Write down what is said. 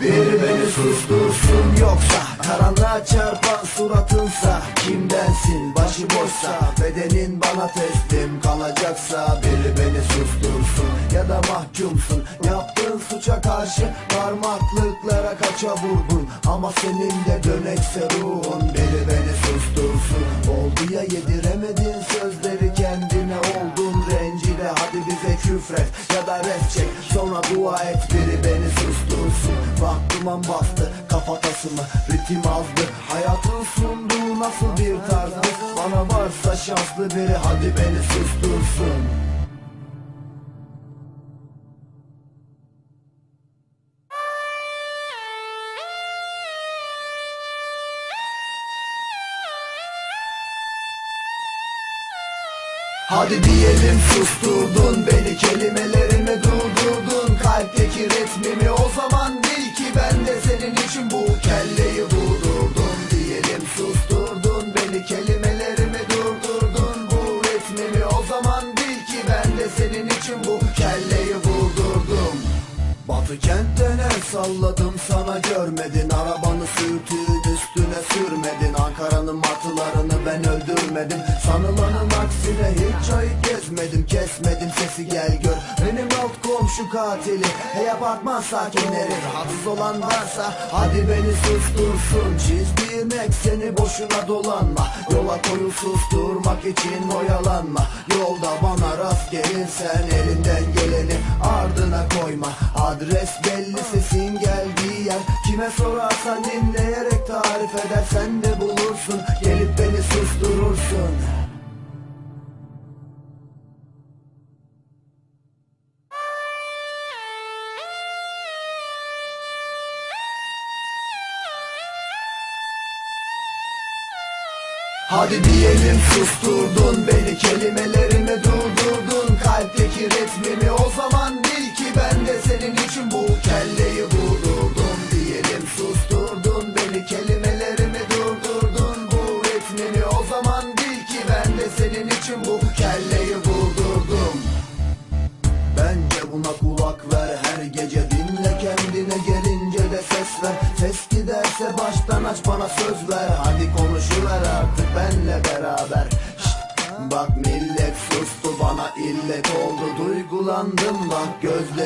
Biri beni sustursun yoksa Karanlığa çarpan suratınsa Kimdensin başıboşsa Bedenin bana teslim kalacaksa Biri beni sustursun kaça vurdun? Ama senin de dönekse ruhun Biri beni sustursun. Oldu ya yediremedin sözleri kendine oldun rencide. Hadi bize küfret ya da res çek. Sonra dua et biri beni sustursun. Bak duman bastı kafatasımı Ritim azdı. Hayatın sunduğu nasıl bir tarzdı? Bana varsa şanslı biri hadi beni sustursun Hadi diyelim susturdun beni kelimelerimi durdurdun. Kalpteki ritmimi o zaman bil ki ben de senin için bu kelleyi vurdurdum Diyelim susturdun beni kelimelerimi durdurdun. Bu ritmimi o zaman bil ki ben de senin için bu kelleyi vurdurdum Batı kentten el salladım sana görmedin. Arabanı sürtüğün üstüne sürmedin. Ankara'nın martılarını ben öldürmedim. Sanılanın aksine hiç ayı gezmedim Kesmedim. Sesi gel gör. Benim alt komşu katili. Hey apartman sakinleri. Rahatsız olan varsa hadi beni sustursun. Çizdiğin ekseni boşuna dolanma. Yola koyul susturmak için oyalanma. Yolda bana rast gelirsen elinden geleni ardına koyma. Adres belli sesin geldiği yer. Kime sorarsan dinleyerek tarif edersen de bulursun. Gelip beni susturursun Hadi diyelim susturdun beni kelimelerimi durdurdun. Kalpteki ritmimi o zaman bil ki ben de senin için bu kelleyi vurdurdum Diyelim susturdun beni kelimelerimi durdurdun. Bu ritmimi o zaman bil ki ben de senin için bu kelleyi vurdurdum Bence buna kulak ver her gece ses giderse baştan aç bana söz ver. Hadi konuşuver artık benle beraber. Şşt, Bak millet sustu bana illet oldu. Duygulandım bak gözlerim